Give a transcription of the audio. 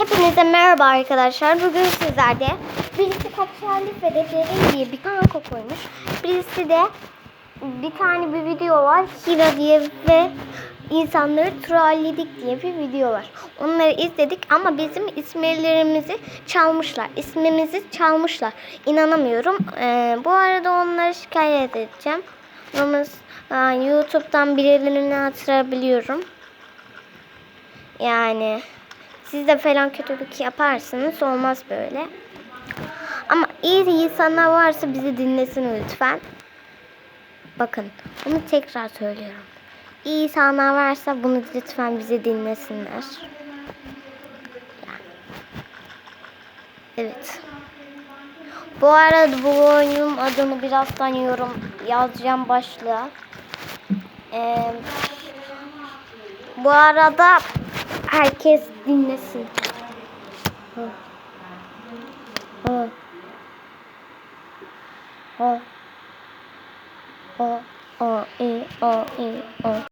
Hepinize merhaba arkadaşlar. Bugün sizlerde birisi kapitalist ve defterin diye bir kanka koymuş. Birisi de bir tane bir video var. Hira diye ve insanları trolledik diye bir video var. Onları izledik ama bizim isimlerimizi çalmışlar. İsmimizi çalmışlar. İnanamıyorum. Ee, bu arada onları şikayet edeceğim. YouTube'dan birilerini hatırlayabiliyorum. Yani siz de falan kötülük yaparsınız olmaz böyle. Ama iyi insanlar varsa bizi dinlesin lütfen. Bakın bunu tekrar söylüyorum. İyi insanlar varsa bunu lütfen bizi dinlesinler. Evet. Bu arada bu oyunun adını birazdan yorum yazacağım başlığa. Ee, bu arada herkes dinlesin. Ha. Ha. Ha. O, o, i, o, i, o.